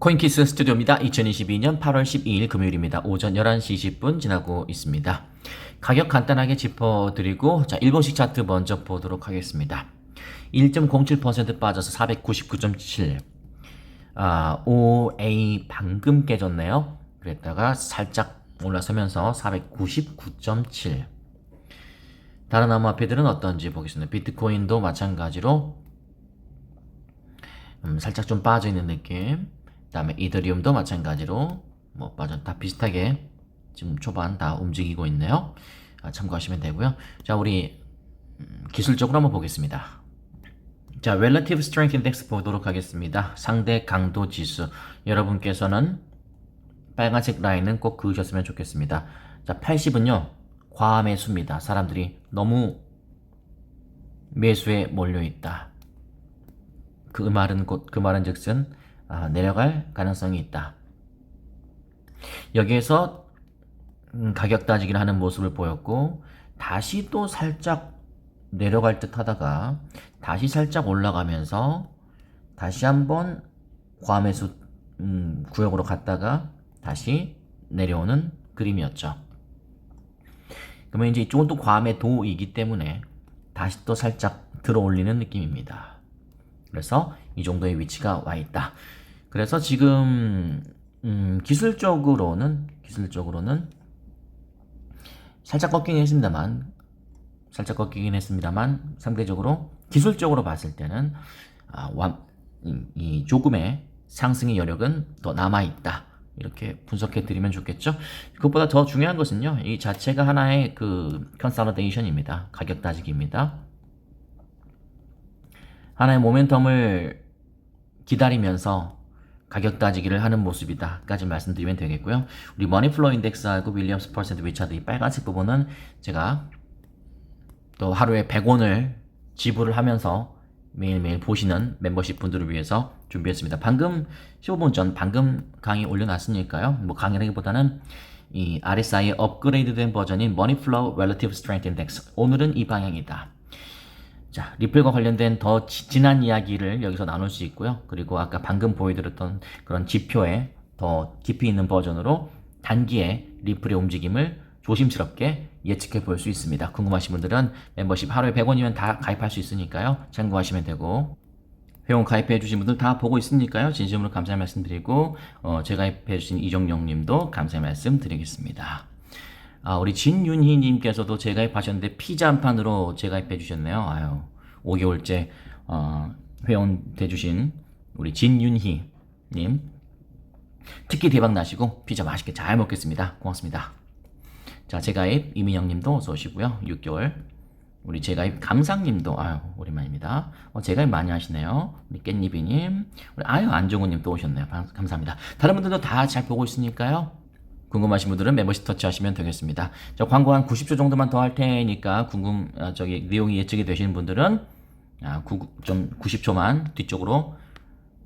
코인키스 스튜디오입니다. 2022년 8월 12일 금요일입니다. 오전 11시 20분 지나고 있습니다. 가격 간단하게 짚어드리고 자 일본식 차트 먼저 보도록 하겠습니다. 1.07% 빠져서 499.7 아, OA 방금 깨졌네요. 그랬다가 살짝 올라서면서 499.7 다른 암호화폐들은 어떤지 보겠습니다. 비트코인도 마찬가지로 음, 살짝 좀 빠져 있는 느낌. 그다음에 이더리움도 마찬가지로 뭐 빠져 다 비슷하게 지금 초반 다 움직이고 있네요. 아, 참고하시면 되고요. 자, 우리 음, 기술적으로 한번 보겠습니다. 자, Relative Strength Index 보도록 하겠습니다. 상대 강도 지수. 여러분께서는 빨간색 라인은 꼭 그으셨으면 좋겠습니다. 자, 80은요. 과매수입니다. 사람들이 너무 매수에 몰려 있다. 그 말은 곧 그 말은 즉슨 아, 내려갈 가능성이 있다. 여기에서 음, 가격 따지기를 하는 모습을 보였고 다시 또 살짝 내려갈 듯 하다가 다시 살짝 올라가면서 다시 한번 과매수 음, 구역으로 갔다가 다시 내려오는 그림이었죠. 그러면 이제 이쪽은 또 과매 도이기 때문에 다시 또 살짝 들어 올리는 느낌입니다. 그래서 이 정도의 위치가 와 있다. 그래서 지금 음, 기술적으로는 기술적으로는 살짝 꺾이긴 했습니다만 살짝 꺾이긴 했습니다만 상대적으로 기술적으로 봤을 때는 아, 완, 이, 이 조금의 상승의 여력은 더 남아 있다. 이렇게 분석해 드리면 좋겠죠. 그것보다 더 중요한 것은요. 이 자체가 하나의 그 컨설러데이션입니다. 가격 따지기입니다. 하나의 모멘텀을 기다리면서 가격 따지기를 하는 모습이다까지 말씀드리면 되겠고요. 우리 머니플로 인덱스하고 윌리엄스 퍼센트 위차드 이 빨간색 부분은 제가 또 하루에 100원을 지불을 하면서 매일매일 보시는 멤버십 분들을 위해서 준비했습니다. 방금 15분 전 방금 강의 올려놨으니까요. 뭐 강의라기보다는 이 RSI의 업그레이드된 버전인 머니플로우 렐러티브 스트렝스 인덱스 오늘은 이 방향이다. 자, 리플과 관련된 더 지- 진한 이야기를 여기서 나눌 수 있고요. 그리고 아까 방금 보여드렸던 그런 지표에 더 깊이 있는 버전으로 단기에 리플의 움직임을 조심스럽게 예측해 볼 수 있습니다. 궁금하신 분들은 멤버십 하루에 100원이면 다 가입할 수 있으니까요. 참고하시면 되고 회원 가입해 주신 분들 다 보고 있으니까요. 진심으로 감사의 말씀 드리고 어, 재가입해 주신 이정영 님도 감사의 말씀 드리겠습니다. 아, 우리 진윤희 님께서도 재가입하셨는데 피자 한 판으로 재가입해 주셨네요. 아유, 5개월째 어, 회원 돼 주신 우리 진윤희 님 특히 대박 나시고 피자 맛있게 잘 먹겠습니다. 고맙습니다. 자, 재가입 이민영 님도 어서 오시고요. 6개월 우리 재가입 감상님도 아유 오랜만입니다. 어, 재가입 많이 하시네요. 우리 깻잎이님, 우리 아유 안정우님 또 오셨네요. 감- 감사합니다. 다른 분들도 다 잘 보고 있으니까요. 궁금하신 분들은 멤버십 터치하시면 되겠습니다. 저 광고 한 90초 정도만 더 할 테니까 궁금 아, 저기 내용이 예측이 되시는 분들은 아, 구, 좀 90초만 뒤쪽으로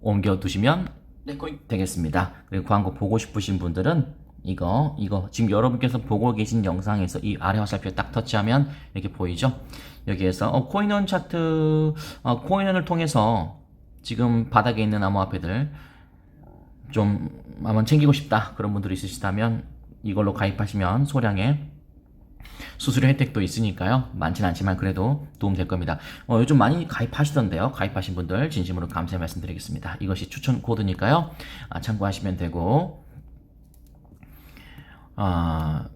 옮겨 두시면 네, 되겠습니다. 그리고 광고 보고 싶으신 분들은 이거 이거 지금 여러분께서 보고 계신 영상에서 이 아래 화살표 딱 터치하면 이렇게 보이죠? 여기에서 어, 코인원 차트 어, 코인원을 통해서 지금 바닥에 있는 암호화폐들 좀 한번 챙기고 싶다 그런 분들이 있으시다면 이걸로 가입하시면 소량의 수수료 혜택도 있으니까요. 많진 않지만 그래도 도움 될 겁니다. 어, 요즘 많이 가입하시던데요. 가입하신 분들 진심으로 감사의 말씀드리겠습니다. 이것이 추천 코드니까요. 아, 참고하시면 되고 아,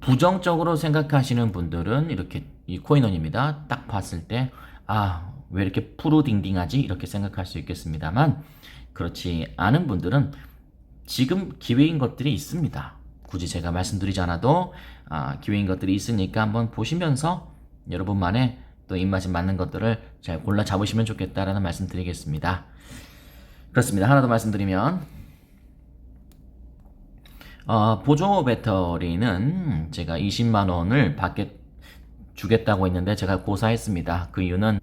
부정적으로 생각하시는 분들은 이렇게 이 코인원입니다. 딱 봤을 때 아, 왜 이렇게 푸르딩딩하지? 이렇게 생각할 수 있겠습니다만 그렇지 않은 분들은 지금 기회인 것들이 있습니다. 굳이 제가 말씀드리지 않아도 아, 기회인 것들이 있으니까 한번 보시면서 여러분만의 또 입맛에 맞는 것들을 잘 골라 잡으시면 좋겠다라는 말씀 드리겠습니다. 그렇습니다. 하나 더 말씀드리면 어, 보조 배터리는 제가 20만 원을 받게 주겠다고 했는데 제가 고사했습니다. 그 이유는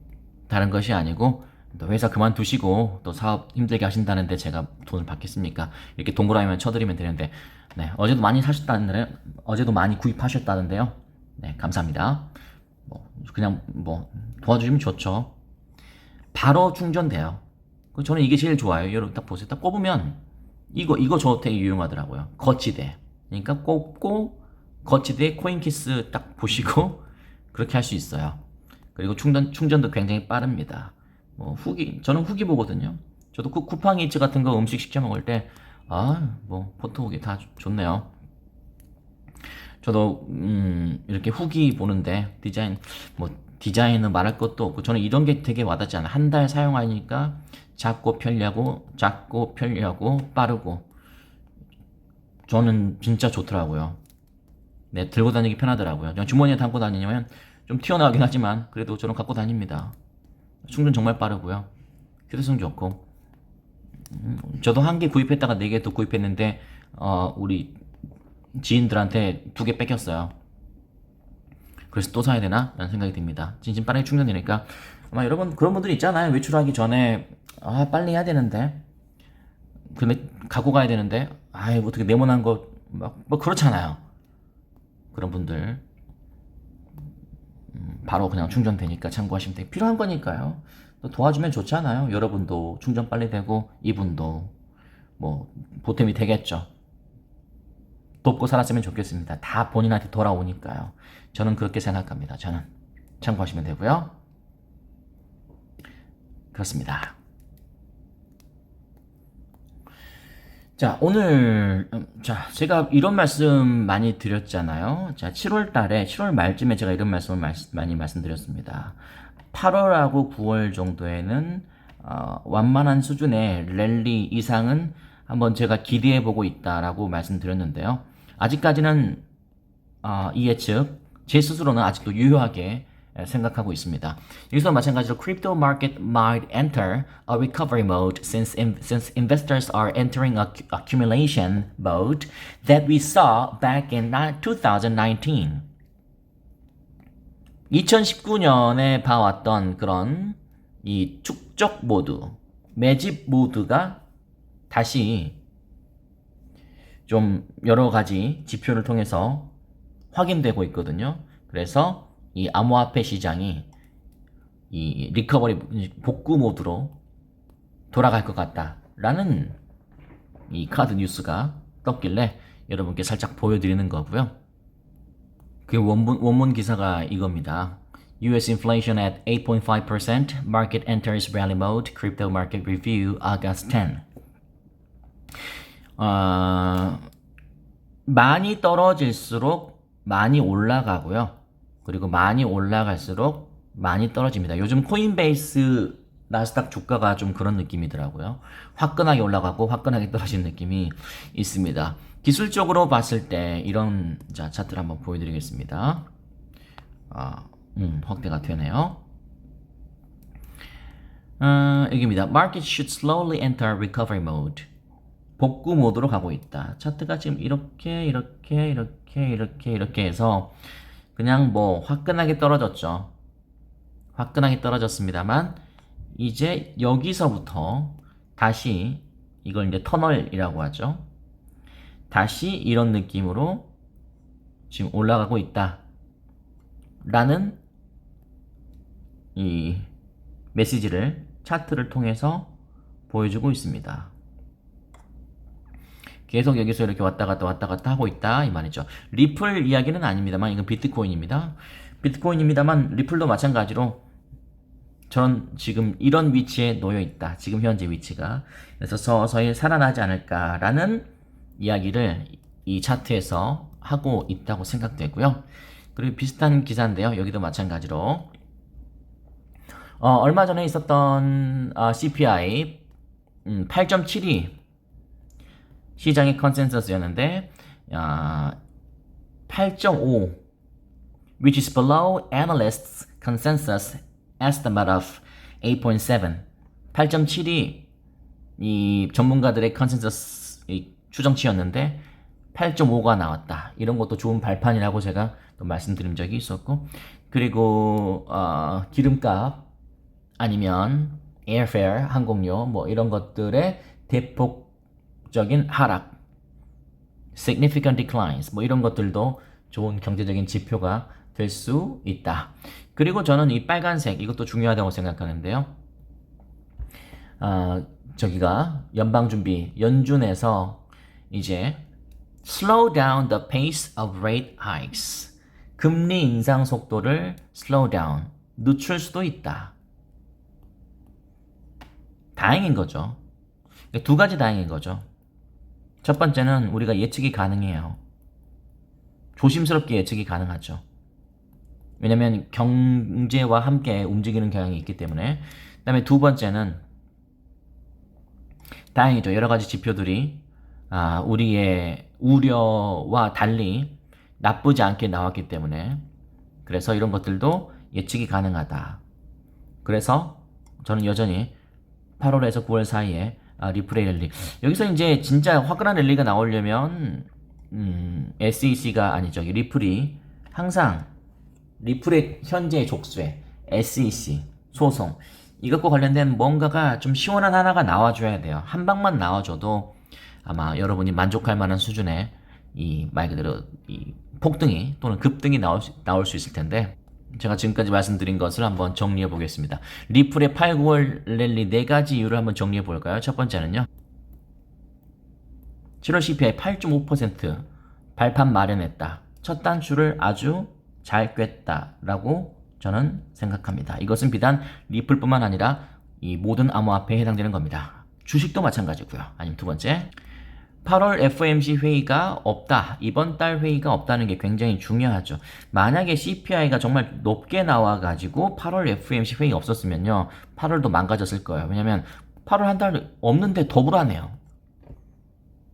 다른 것이 아니고 또 회사 그만두시고 또 사업 힘들게 하신다는데 제가 돈을 받겠습니까? 이렇게 동그라미만 쳐드리면 되는데 네, 어제도 많이 사셨다는데 어제도 많이 구입하셨다는데요. 네, 감사합니다. 뭐 그냥 뭐 도와주시면 좋죠. 바로 충전돼요. 그 저는 이게 제일 좋아요. 여러분 딱 보세요. 딱 꼽으면 이거 이거 저 되게 유용하더라고요. 거치대. 그러니까 꼽고 거치대 코인키스 딱 보시고 그렇게 할 수 있어요. 그리고 충전 충전도 굉장히 빠릅니다. 뭐 후기 저는 후기 보거든요. 저도 그 쿠, 쿠팡이츠 같은 거 음식 시켜 먹을 때 아 뭐 포토후기 다 좋- 좋네요. 저도 음, 이렇게 후기 보는데 디자인 뭐 디자인은 말할 것도 없고 저는 이런 게 되게 와닿지 않아요. 한 달 사용하니까 작고 편리하고 작고 편리하고 빠르고 저는 진짜 좋더라고요. 네, 들고 다니기 편하더라고요. 그냥 주머니에 담고 다니면 좀 튀어나가긴 하지만 그래도 저는 갖고 다닙니다. 충전 정말 빠르고요. 휴대성 좋고 음, 저도 한 개 구입했다가 네개또 구입했는데 어, 우리 지인들한테 두 개 뺏겼어요. 그래서 또 사야 되나? 라는 생각이 듭니다. 진심 빠르게 충전되니까 아마 여러분 그런 분들 있잖아요. 외출하기 전에 아 빨리 해야 되는데 근데 갖고 가야 되는데 아이 뭐 어떻게 네모난 거 막 뭐 그렇잖아요. 그런 분들 음, 바로 그냥 충전되니까 참고하시면 돼요. 필요한 거니까요. 또 도와주면 좋잖아요. 여러분도 충전 빨리 되고 이분도 뭐 보탬이 되겠죠. 돕고 살았으면 좋겠습니다. 다 본인한테 돌아오니까요. 저는 그렇게 생각합니다. 저는 참고하시면 되고요. 그렇습니다. 자, 오늘, 음, 자, 제가 이런 말씀 많이 드렸잖아요. 자, 7월 달에, 7월 말쯤에 제가 이런 말씀을 말- 많이 말씀드렸습니다. 8월하고 9월 정도에는, 어, 완만한 수준의 랠리 이상은 한번 제가 기대해 보고 있다라고 말씀드렸는데요. 아직까지는, 어, 이 예측, 제 스스로는 아직도 유효하게 에, 생각하고 있습니다. 여기서 마찬가지로 crypto market might enter a recovery mode since in, since investors are entering a acc- accumulation mode that we saw back in ni- 2019. 2019년에 봐왔던 그런 이 축적 모드, 매집 모드가 다시 좀 여러 가지 지표를 통해서 확인되고 있거든요. 그래서 이 암호화폐 시장이 이 리커버리 복구 모드로 돌아갈 것 같다라는 이 카드 뉴스가 떴길래 여러분께 살짝 보여드리는 거고요. 그 원문 원문 기사가 이겁니다. U.S. inflation at 8.5%, market enters rally mode, crypto market review, August 10. 어, 많이 떨어질수록 많이 올라가고요. 그리고 많이 올라갈수록 많이 떨어집니다. 요즘 코인베이스 나스닥 주가가 좀 그런 느낌이더라고요. 화끈하게 올라가고 화끈하게 떨어지는 느낌이 있습니다. 기술적으로 봤을 때 이런 자 차트를 한번 보여드리겠습니다. 아, 음, 확대가 되네요. 어, 여기입니다. Market should slowly enter recovery mode. 복구 모드로 가고 있다. 차트가 지금 이렇게 이렇게 이렇게 이렇게 이렇게 해서 그냥 뭐 화끈하게 떨어졌죠. 화끈하게 떨어졌습니다만 이제 여기서부터 다시 이걸 이제 터널이라고 하죠. 다시 이런 느낌으로 지금 올라가고 있다. 라는 이 메시지를 차트를 통해서 보여주고 있습니다. 계속 여기서 이렇게 왔다 갔다 왔다 갔다 하고 있다 이 말이죠. 리플 이야기는 아닙니다만 이건 비트코인입니다. 비트코인입니다만 리플도 마찬가지로 전 지금 이런 위치에 놓여 있다. 지금 현재 위치가 그래서 서서히 살아나지 않을까라는 이야기를 이 차트에서 하고 있다고 생각되고요. 그리고 비슷한 기사인데요. 여기도 마찬가지로 어, 얼마 전에 있었던 어, CPI 음, 8.7이 시장의 컨센서스였는데 아, 8.5 which is below analysts consensus estimate of 8.7 8.7이 이 전문가들의 컨센서스 이 추정치였는데 8.5가 나왔다. 이런 것도 좋은 발판이라고 제가 또 말씀드린 적이 있었고 그리고 어, 기름값 아니면 에어페어 항공료 뭐 이런 것들의 대폭 적인 하락 significant declines 뭐 이런 것들도 좋은 경제적인 지표가 될 수 있다. 그리고 저는 이 빨간색 이것도 중요하다고 생각하는데요. 어, 저기가 연방준비 연준에서 이제 slow down the pace of rate hikes. 금리 인상 속도를 slow down, 늦출 수도 있다. 다행인 거죠. 두 가지 다행인 거죠. 첫 번째는 우리가 예측이 가능해요. 조심스럽게 예측이 가능하죠. 왜냐면 경제와 함께 움직이는 경향이 있기 때문에. 그 다음에 두 번째는 다행이죠. 여러 가지 지표들이 아, 우리의 우려와 달리 나쁘지 않게 나왔기 때문에 그래서 이런 것들도 예측이 가능하다. 그래서 저는 여전히 8월에서 9월 사이에 아, 리플레이 랠리. 여기서 이제 진짜 화끈한 랠리가 나오려면 음, SEC가 아니죠. 리플이 항상 리플의 현재 족쇄 SEC 소송. 이것과 관련된 뭔가가 좀 시원한 하나가 나와줘야 돼요. 한 방만 나와줘도 아마 여러분이 만족할 만한 수준의 이 말 그대로 이 폭등이 또는 급등이 나올 수, 나올 수 있을 텐데 제가 지금까지 말씀드린 것을 한번 정리해 보겠습니다. 리플의 8, 9월 랠리 네 가지 이유를 한번 정리해 볼까요? 첫 번째는요. 7월 CPI 8.5% 발판 마련했다. 첫 단추를 아주 잘 꿰다라고 저는 생각합니다. 이것은 비단 리플뿐만 아니라 이 모든 암호화폐에 해당되는 겁니다. 주식도 마찬가지고요. 아니면 두 번째, 8월 FOMC 회의가 없다. 이번 달 회의가 없다는 게 굉장히 중요하죠. 만약에 CPI가 정말 높게 나와가지고 8월 FOMC 회의 없었으면요. 8월도 망가졌을 거예요. 왜냐면 8월 한 달 없는데 더 불안해요.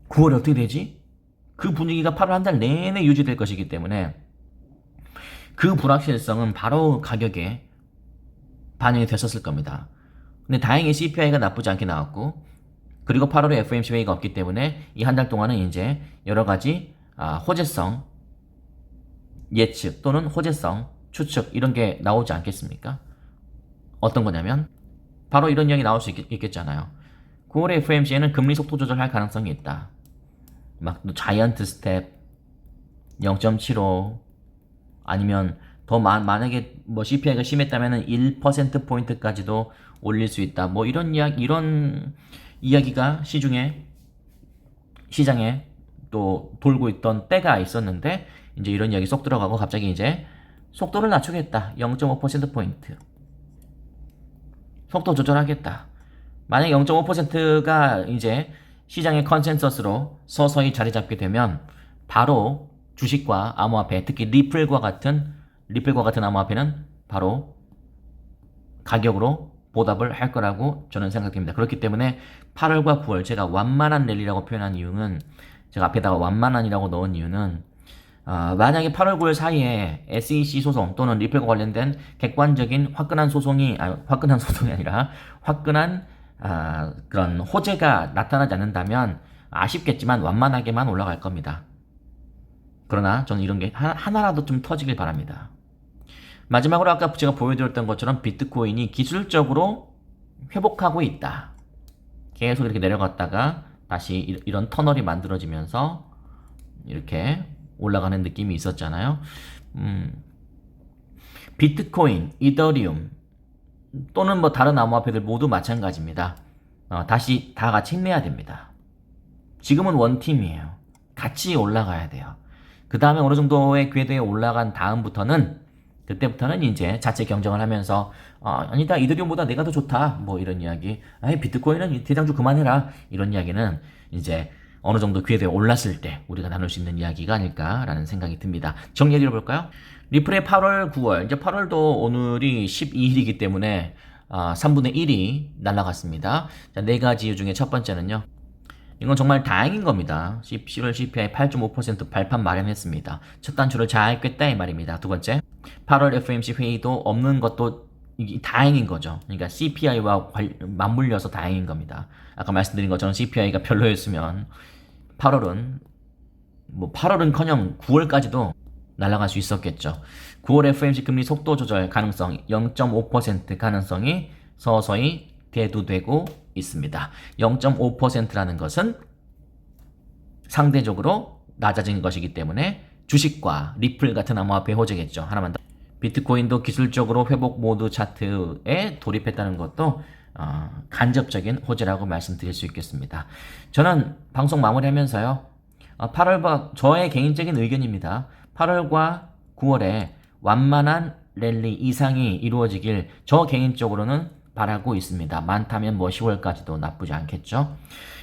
9월이 어떻게 되지? 그 분위기가 8월 한 달 내내 유지될 것이기 때문에 그 불확실성은 바로 가격에 반영이 됐었을 겁니다. 근데 다행히 CPI가 나쁘지 않게 나왔고 그리고 8월에 FOMC 회의가 없기 때문에 이 한 달 동안은 이제 여러 가지 아, 호재성 예측 또는 호재성 추측 이런 게 나오지 않겠습니까? 어떤 거냐면 바로 이런 이야기 나올 수 있, 있겠잖아요. 9월에 FOMC에는 금리 속도 조절할 가능성이 있다. 막 자이언트 스텝 0.75 아니면 더 마, 만약에 뭐 CPI가 심했다면은 1% 포인트까지도 올릴 수 있다. 뭐 이런 이야기 이런 이야기가 시중에 시장에 또 돌고 있던 때가 있었는데 이제 이런 이야기 쏙 들어가고 갑자기 이제 속도를 낮추겠다. 0.5% 포인트. 속도 조절하겠다. 만약 0.5%가 이제 시장의 컨센서스로 서서히 자리 잡게 되면 바로 주식과 암호화폐, 특히 리플과 같은 리플과 같은 암호화폐는 바로 가격으로 보답을 할 거라고 저는 생각됩니다. 그렇기 때문에 8월과 9월 제가 완만한 랠리라고 표현한 이유는 제가 앞에다가 완만한이라고 넣은 이유는 어, 만약에 8월 9월 사이에 SEC 소송 또는 리플과 관련된 객관적인 화끈한 소송이 아, 화끈한 소송이 아니라 화끈한 아, 그런 호재가 나타나지 않는다면 아쉽겠지만 완만하게만 올라갈 겁니다. 그러나 저는 이런 게 하나라도 좀 터지길 바랍니다. 마지막으로 아까 제가 보여드렸던 것처럼 비트코인이 기술적으로 회복하고 있다. 계속 이렇게 내려갔다가 다시 이런 터널이 만들어지면서 이렇게 올라가는 느낌이 있었잖아요. 음, 비트코인, 이더리움 또는 뭐 다른 암호화폐들 모두 마찬가지입니다. 어, 다시 다 같이 힘내야 됩니다. 지금은 원팀이에요. 같이 올라가야 돼요. 그 다음에 어느 정도의 궤도에 올라간 다음부터는 그때부터는 이제 자체 경쟁을 하면서 어, 아니다 이더리움보다 내가 더 좋다 뭐 이런 이야기 아이 비트코인은 대장주 그만해라 이런 이야기는 이제 어느 정도 궤도에 올랐을 때 우리가 나눌 수 있는 이야기가 아닐까라는 생각이 듭니다. 정리해 볼까요? 리플의 8월, 9월 이제 8월도 오늘이 12일이기 때문에 아, 3분의 1이 날라갔습니다. 자, 네 가지 이유 중에 첫 번째는요. 이건 정말 다행인 겁니다. 10월 CPI 8.5% 발판 마련했습니다. 첫 단추를 잘 꿰다 이 말입니다. 두 번째, 8월 FOMC 회의도 없는 것도 다행인 거죠. 그러니까 CPI와 맞물려서 다행인 겁니다. 아까 말씀드린 것처럼 CPI가 별로였으면 8월은 뭐 8월은커녕 9월까지도 날아갈 수 있었겠죠. 9월 FOMC 금리 속도 조절 가능성 0.5% 가능성이 서서히 대두되고 있습니다. 0.5%라는 것은 상대적으로 낮아진 것이기 때문에 주식과 리플 같은 암호화폐 호재겠죠. 하나만 더. 비트코인도 기술적으로 회복 모드 차트에 돌입했다는 것도 어, 간접적인 호재라고 말씀드릴 수 있겠습니다. 저는 방송 마무리하면서요. 어, 8월과 저의 개인적인 의견입니다. 8월과 9월에 완만한 랠리 이상이 이루어지길 저 개인적으로는 바라고 있습니다. 많다면 뭐 10월까지도 나쁘지 않겠죠.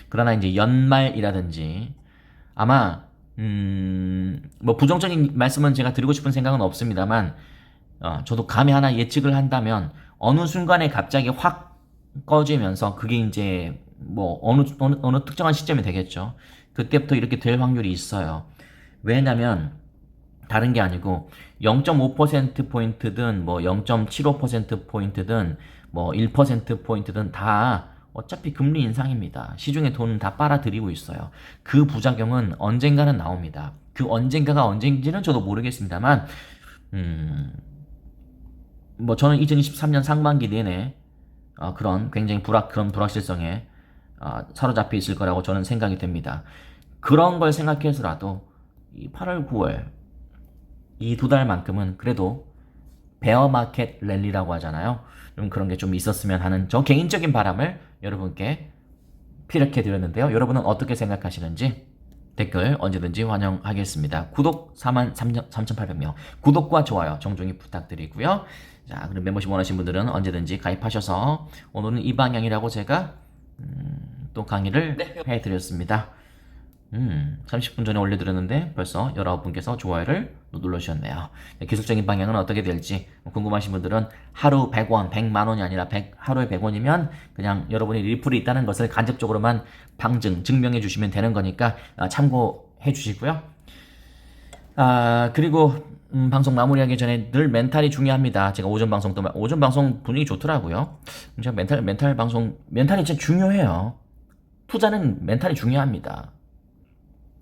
그러나 이제 연말이라든지 아마 음, 뭐 부정적인 말씀은 제가 드리고 싶은 생각은 없습니다만 어, 저도 감히 하나 예측을 한다면 어느 순간에 갑자기 확 꺼지면서 그게 이제 뭐 어느, 어느, 어느 특정한 시점이 되겠죠. 그때부터 이렇게 될 확률이 있어요. 왜냐면 다른 게 아니고 0.5%포인트든 뭐 0.75%포인트든 뭐 1%포인트든 다 어차피 금리 인상입니다. 시중에 돈은 다 빨아들이고 있어요. 그 부작용은 언젠가는 나옵니다. 그 언젠가가 언젠지는 저도 모르겠습니다만, 음, 뭐 저는 2023년 상반기 내내 어, 그런 굉장히 불확, 그런 불확실성에 어, 사로잡혀 있을 거라고 저는 생각이 됩니다. 그런 걸 생각해서라도 이 8월, 9월 이 두 달만큼은 그래도 베어 마켓 랠리라고 하잖아요. 좀 그런 게 좀 있었으면 하는 저 개인적인 바람을 여러분께 피력해 드렸는데요. 여러분은 어떻게 생각하시는지 댓글 언제든지 환영하겠습니다. 구독 4만 3,800명. 구독과 좋아요 정중히 부탁드리고요. 자, 그럼 멤버십 원하신 분들은 언제든지 가입하셔서 오늘은 이 방향이라고 제가 음, 또 강의를 해 드렸습니다. 음, 30분 전에 올려드렸는데 벌써 19분께서 좋아요를 눌러주셨네요. 네, 기술적인 방향은 어떻게 될지 궁금하신 분들은 하루 100원, 100만 원이 아니라 100, 하루에 100원이면 그냥 여러분이 리플이 있다는 것을 간접적으로만 방증, 증명해 주시면 되는 거니까 아, 참고해 주시고요. 아, 그리고 음, 방송 마무리하기 전에 늘 멘탈이 중요합니다. 제가 오전 방송 또 오전 방송 분위기 좋더라고요. 제가 멘탈 멘탈 방송 멘탈이 진짜 중요해요. 투자는 멘탈이 중요합니다.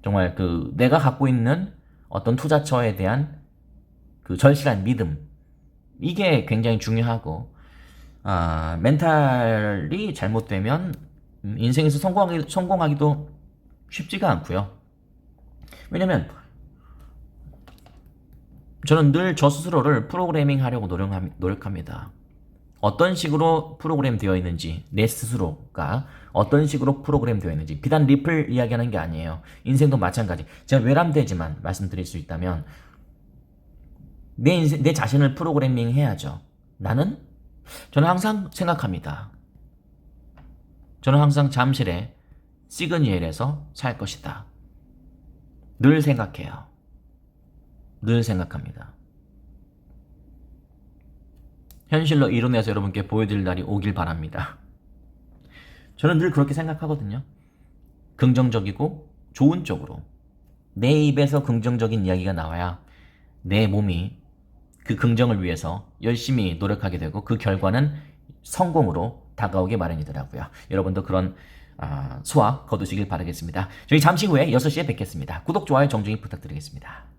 정말 그 내가 갖고 있는 어떤 투자처에 대한 그 절실한 믿음 이게 굉장히 중요하고 아 멘탈이 잘못되면 음, 인생에서 성공하기, 성공하기도 쉽지가 않고요. 왜냐면 저는 늘 저 스스로를 프로그래밍 하려고 노력합니다. 어떤 식으로 프로그램 되어 있는지 내 스스로가 어떤 식으로 프로그램 되어 있는지 비단 리플 이야기하는 게 아니에요. 인생도 마찬가지. 제가 외람되지만 말씀드릴 수 있다면 내 인생 내 자신을 프로그래밍 해야죠. 나는 저는 항상 생각합니다. 저는 항상 잠실에 시그니엘에서 살 것이다. 늘 생각해요. 늘 생각합니다. 현실로 이뤄내서 여러분께 보여드릴 날이 오길 바랍니다. 저는 늘 그렇게 생각하거든요. 긍정적이고 좋은 쪽으로. 내 입에서 긍정적인 이야기가 나와야 내 몸이 그 긍정을 위해서 열심히 노력하게 되고 그 결과는 성공으로 다가오게 마련이더라고요. 여러분도 그런 아, 수확 거두시길 바라겠습니다. 저희 잠시 후에 6시에 뵙겠습니다. 구독, 좋아요 정중히 부탁드리겠습니다.